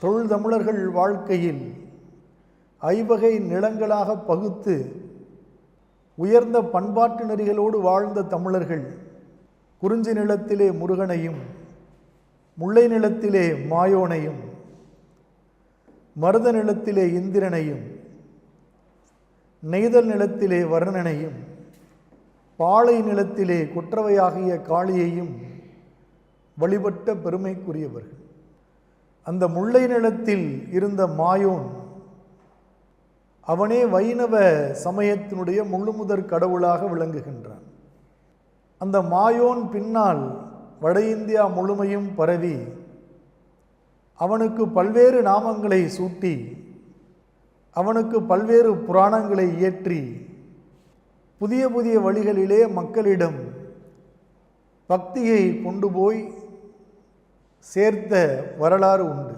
தொழில் தமிழர்கள் வாழ்க்கையில் ஐவகை நிலங்களாக பகுத்து உயர்ந்த பண்பாட்டு நெறிகளோடு வாழ்ந்த தமிழர்கள் குறிஞ்சி நிலத்திலே முருகனையும் முல்லை நிலத்திலே மாயோனையும் மருத நிலத்திலே இந்திரனையும் நெய்தல் நிலத்திலே வர்ணனையும் பாலை நிலத்திலே குற்றவையாகிய காளியையும் வழிபட்ட பெருமைக்குரியவர்கள். அந்த முல்லை நிலத்தில் இருந்த மாயோன் அவனே வைணவ சமயத்தினுடைய முழுமுதற் கடவுளாக விளங்குகின்றான். அந்த மாயோன் பின்னால் வட இந்தியா முழுமையும் பரவி அவனுக்கு பல்வேறு நாமங்களை சூட்டி அவனுக்கு பல்வேறு புராணங்களை இயற்றி புதிய புதிய வழிகளிலே மக்களிடம் பக்தியை கொண்டு போய் சேர்த்த வரலாறு உண்டு.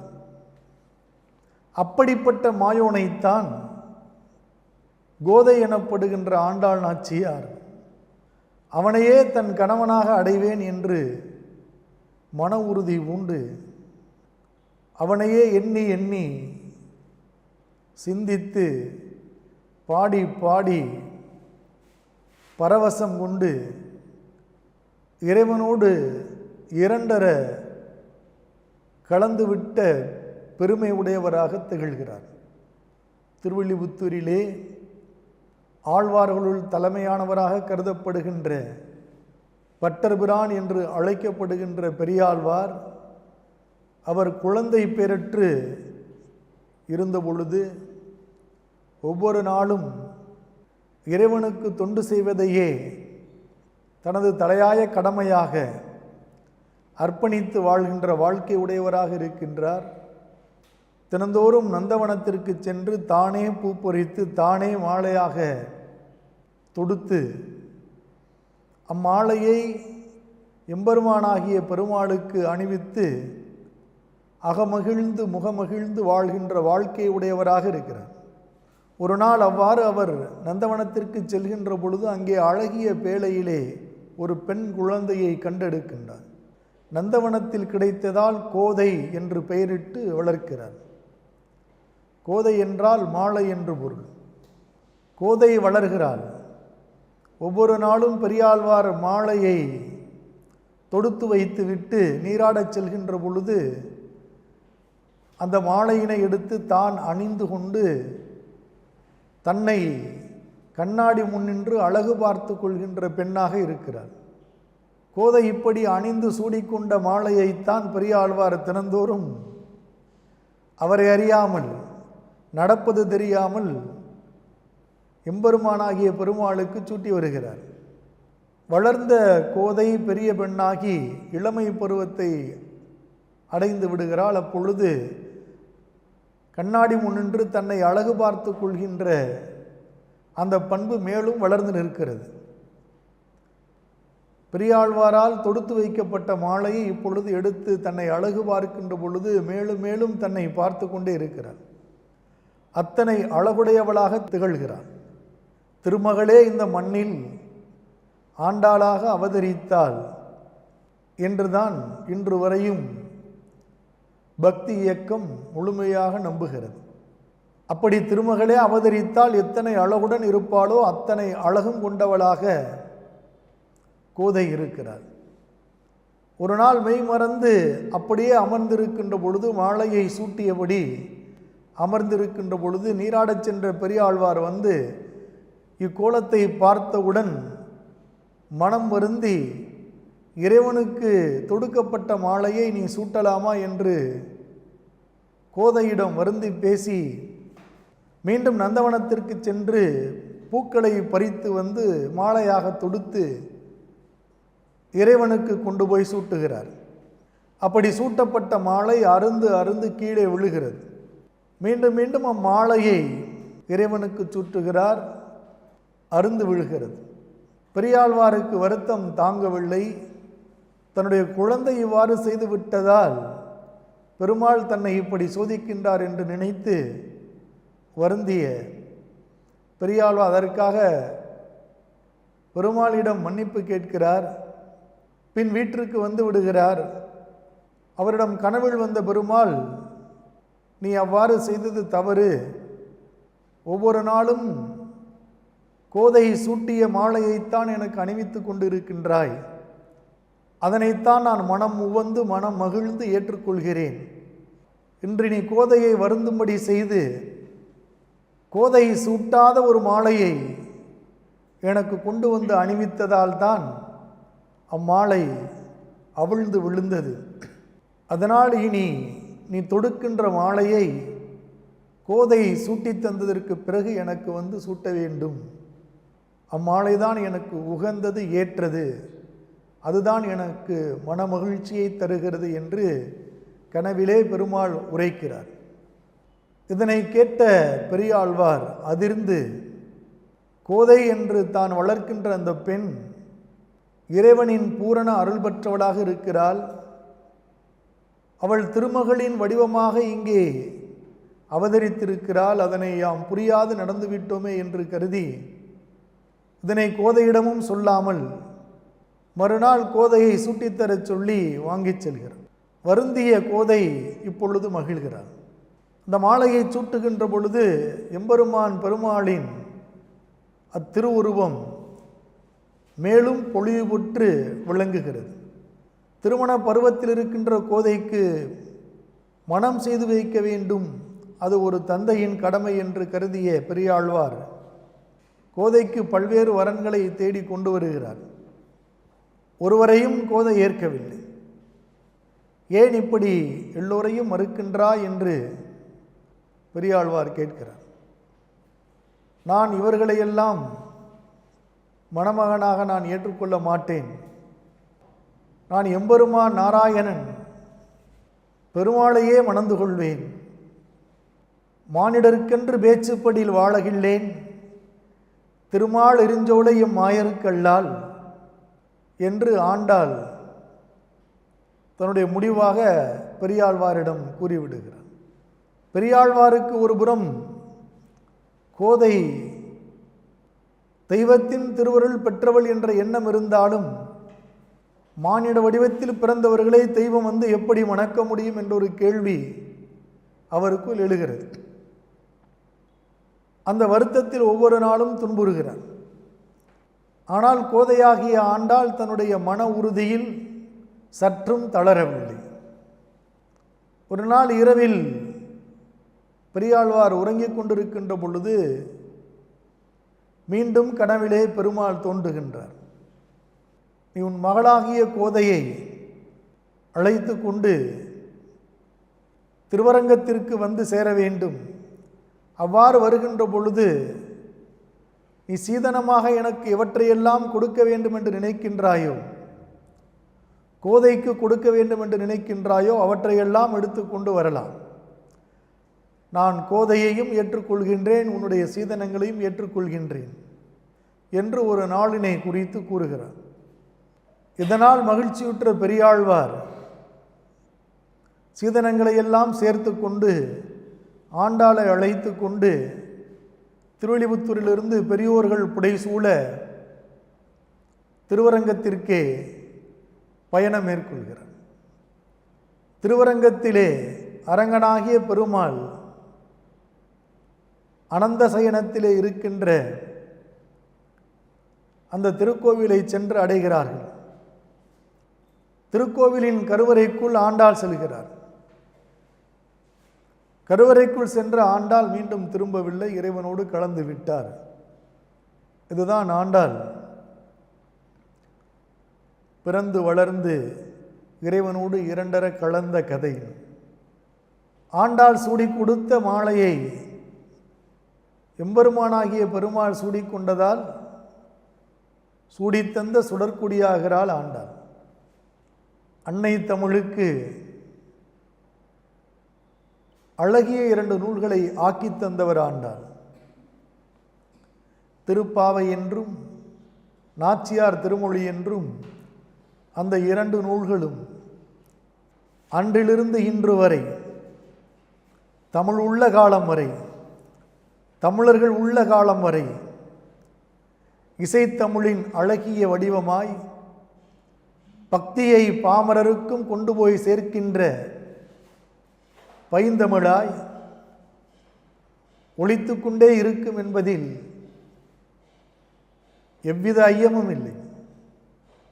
அப்படிப்பட்ட மாயோனைத்தான் கோதை எனப்படுகின்ற ஆண்டாள் நாச்சியார். அவனையே தன் கணவனாக அடைவேன் என்று மன உறுதி உண்டு. அவனையே எண்ணி எண்ணி சிந்தித்து பாடி பாடி பரவசம் கொண்டு இறைவனோடு இரண்டர கலந்துவிட்ட பெருமை உடையவராக திகழ்கிறார். திருவள்ளிபுத்தூரிலே ஆழ்வார்களுள் தலைமையானவராக கருதப்படுகின்ற பட்டர்பிரான் என்று அழைக்கப்படுகின்ற பெரியாழ்வார் அவர் குழந்தை பேரற்று இருந்த பொழுது ஒவ்வொரு நாளும் இறைவனுக்கு தொண்டு செய்வதையே தனது தலையாய கடமையாக அர்ப்பணித்து வாழ்கின்ற வாழ்க்கை உடையவராக இருக்கின்றார். தினந்தோறும் நந்தவனத்திற்கு சென்று தானே பூ பொறித்து தானே மாலையாக தொடுத்து அம்மாலையை எம்பெருமானாகிய பெருமாளுக்கு அணிவித்து அகமகிழ்ந்து முகமகிழ்ந்து வாழ்கின்ற வாழ்க்கை உடையவராக இருக்கிறார். ஒரு நாள் அவ்வாறு அவர் நந்தவனத்திற்கு செல்கின்ற பொழுது அங்கே அழகிய பேழையிலே ஒரு பெண் குழந்தையை கண்டெடுக்கின்றார். நந்தவனத்தில் கிடைத்ததால் கோதை என்று பெயரிட்டு வளர்க்கிறார். கோதை என்றால் மாலை என்று பொருள். கோதை வளர்கிறாள். ஒவ்வொரு நாளும் பெரியாழ்வார் மாலையை தொடுத்து வைத்துவிட்டு நீராடச் செல்கின்ற பொழுது அந்த மாலையினை எடுத்து தான் அணிந்து கொண்டு தன்னை கண்ணாடி முன்னின்று அழகு பார்த்து கொள்கின்ற பெண்ணாக இருக்கிறார் கோதை இப்படி அணிந்து சூடிக்கொண்ட மாலையைத்தான் பெரியாழ்வார் தினந்தோறும். அவரை அறியாமல் நடப்பது தெரியாமல் எம்பெருமானாகிய பெருமாளுக்கு சூட்டி வருகிறார். வளர்ந்த கோதை பெரிய பெண்ணாகி இளமை பருவத்தை அடைந்து விடுகிறாள். அப்பொழுது கண்ணாடி முன்னின்று தன்னை அழகு பார்த்து கொள்கின்ற அந்த பண்பு மேலும் வளர்ந்து நிற்கிறது. பெரியாழ்வாரால் தொடுத்து வைக்கப்பட்ட மாலையை இப்பொழுது எடுத்து தன்னை அழகு பார்க்கின்ற பொழுது மேலும் மேலும் தன்னை பார்த்து கொண்டே இருக்கிறார் அத்தனை அழகுடையவளாக திகழ்கிறார் திருமகளே இந்த மண்ணில் ஆண்டாளாக அவதரித்தாள் என்றுதான் இன்று வரையும் பக்தி இயக்கம் முழுமையாக நம்புகிறது. அப்படி திருமகளே அவதரித்தால் எத்தனை அழகுடன் இருப்பாளோ அத்தனை அழகும் கொண்டவளாக கோதை இருக்கிறார். ஒரு நாள் மெய் மறந்து அப்படியே அமர்ந்திருக்கின்ற பொழுது மாலையை சூட்டியபடி அமர்ந்திருக்கின்ற பொழுது நீராடச் சென்ற பெரியாழ்வார் வந்து இக்கோலத்தை பார்த்தவுடன் மனம் வருந்தி இறைவனுக்கு தொடுக்கப்பட்ட மாலையை நீ சூட்டலாமா? என்று கோதையிடம் வருந்தி பேசி மீண்டும் நந்தவனத்திற்கு சென்று பூக்களை பறித்து வந்து மாலையாக தொடுத்து இறைவனுக்கு கொண்டு போய் சூட்டுகிறார். அப்படி சூட்டப்பட்ட மாலை அருந்து அருந்து கீழே விழுகிறது. மீண்டும் மீண்டும் அம்மாலையை இறைவனுக்கு சூட்டுகிறார். அருந்து விழுகிறது. பெரியாழ்வாருக்கு வருத்தம் தாங்கவில்லை. தன்னுடைய குழந்தை இவ்வாறு செய்து விட்டதால் பெருமாள் தன்னை இப்படி சோதிக்கின்றார் என்று நினைத்து வருந்திய பெரியாழ்வார் அதற்காக பெருமாளிடம் மன்னிப்பு கேட்கிறார். பின் வீட்டிற்கு வந்து விடுகிறார். அவரிடம் கனவில் வந்த பெருமாள் நீ அவ்வாறு செய்தது தவறு. ஒவ்வொரு நாளும் கோதை சூட்டிய மாலையைத்தான் எனக்கு அணிவித்து கொண்டிருக்கின்றாய். அதனைத்தான் நான் மனம் உவந்து மனம் மகிழ்ந்து ஏற்றுக்கொள்கிறேன். இன்று நீ கோதையை வருந்தும்படி செய்து கோதை சூட்டாத ஒரு மாலையை எனக்கு கொண்டு வந்து அணிவித்ததால் தான் அம்மாலை அவிழ்ந்து விழுந்தது. அதனால் இனி நீ தொடுக்கின்ற மாலையை கோதை சூட்டி தந்ததற்கு பிறகு எனக்கு வந்து சூட்ட வேண்டும். அம்மாலைதான் எனக்கு உகந்தது ஏற்றது. அதுதான் எனக்கு மனமகிழ்ச்சியை தருகிறது என்று கனவிலே பெருமாள் உரைக்கிறார். இதனை கேட்ட பெரியாழ்வார் அதிர்ந்து கோதை என்று தான் வளர்க்கின்ற அந்த பெண் இறைவனின் பூரண அருள் பெற்றவளாக இருக்கிறாள். அவள் திருமகளின் வடிவமாக இங்கே அவதரித்திருக்கிறாள். அதனை யாம் புரியாது நடந்துவிட்டோமே என்று கருதி இதனை கோதையிடமும் சொல்லாமல் மறுநாள் கோதையை சூட்டித்தரச் சொல்லி வாங்கிச் செல்கிறார் வருந்திய கோதை இப்பொழுது மகிழ்கிறார் இந்த மாலையை சூட்டுகின்ற பொழுது எம்பெருமான் பெருமாளின் அத்திருவுருவம் மேலும் பொழிவுற்று விளங்குகிறது. திருமண பருவத்தில் இருக்கின்ற கோதைக்கு மனம் செய்து வைக்க வேண்டும். அது ஒரு தந்தையின் கடமை என்று கருதிய பெரியாழ்வார் கோதைக்கு பல்வேறு வரன்களை தேடி கொண்டு வருகிறார். ஒருவரையும் கோதை ஏற்கவில்லை. ஏன் இப்படி எல்லோரையும் மறுக்கின்றா என்று பெரியாழ்வார் கேட்கிறார். நான் இவர்களையெல்லாம் மணமகனாக நான் ஏற்றுக்கொள்ள மாட்டேன். நான் எம்பெருமான் நாராயணன். பெருமாளையே மணந்து கொள்வேன். மானிடருக்கென்று பேச்சுப்படியில் வாழகில்லேன். திருமால் எரிஞ்சோலை மாயருக்கல்லால் என்று ஆண்டாள். தன்னுடைய முடிவாக பெரியாழ்வாரிடம் கூறிவிடுகிறார் பெரியாழ்வாருக்கு ஒரு புறம் கோதை தெய்வத்தின் திருவருள் பெற்றவள் என்ற எண்ணம் இருந்தாலும் மானிட வடிவத்தில் பிறந்தவர்களை தெய்வம் வந்து எப்படி மணக்க முடியும் என்ற ஒரு கேள்வி அவருக்குள் எழுகிறது. அந்த வருத்தத்தில் ஒவ்வொரு நாளும் துன்புறுகிறார். ஆனால் கோதையாகிய ஆண்டாள் தன்னுடைய மன உறுதியில் சற்றும் தளரவில்லை. ஒரு நாள் இரவில் பெரியாழ்வார் உறங்கிக் கொண்டிருக்கின்ற பொழுது மீண்டும் கனவிலே பெருமாள் தோன்றுகின்றார். நீ உன் மகளாகிய கோதையை அழைத்து கொண்டு திருவரங்கத்திற்கு வந்து சேர வேண்டும். அவ்வாறு வருகின்ற பொழுது நீ சீதனமாக எனக்கு எவற்றையெல்லாம் கொடுக்க வேண்டும் என்று நினைக்கின்றாயோ? கோதைக்கு கொடுக்க வேண்டும் என்று நினைக்கின்றாயோ? அவற்றையெல்லாம் எடுத்து கொண்டு வரலாம். நான் கோதையையும் ஏற்றுக்கொள்கின்றேன் உன்னுடைய சீதனங்களையும் ஏற்றுக்கொள்கின்றேன் என்று ஒரு நாளினை குறித்து கூறுகிறார். இதனால் மகிழ்ச்சியுற்ற பெரியாழ்வார் சீதனங்களை எல்லாம் சேர்த்து கொண்டு ஆண்டாளை அழைத்து கொண்டு திருவள்ளிபுத்தூரிலிருந்து பெரியோர்கள் புடைசூழ திருவரங்கத்திற்கே பயணம் மேற்கொள்கிறார். திருவரங்கத்திலே அரங்கனாகிய பெருமாள் அனந்த சயனத்திலே இருக்கின்ற அந்த திருக்கோவிலை சென்று அடைகிறார்கள். திருக்கோவிலின் கருவறைக்குள் ஆண்டாள் செல்கிறார். கருவறைக்குள் சென்ற ஆண்டாள் மீண்டும் திரும்பவில்லை இறைவனோடு கலந்து விட்டார். இதுதான் ஆண்டாள். பிறந்து வளர்ந்து இறைவனோடு இரண்டர கலந்த கதை. ஆண்டாள் சூடி கொடுத்த மாலையை எம்பெருமானாகிய பெருமாள் சூடிக்கொண்டதால் சூடித்தந்த சுடற்குடியாகிறாள் ஆண்டாள். அன்னை தமிழுக்கு அழகிய இரண்டு நூல்களை ஆக்கித் தந்தவர் ஆண்டாள். திருப்பாவை என்றும் நாச்சியார் திருமொழி என்றும் அந்த இரண்டு நூல்களும் அன்றிலிருந்து இன்று வரை தமிழ் உள்ள காலம் வரை தமிழர்கள் உள்ள காலம் வரை இசைத்தமிழின் அழகிய வடிவமாய் பக்தியை பாமரருக்கும் கொண்டு போய் சேர்க்கின்ற பைந்தமிழாய் ஒழித்து கொண்டே இருக்கும் என்பதில் எவ்வித ஐயமும் இல்லை.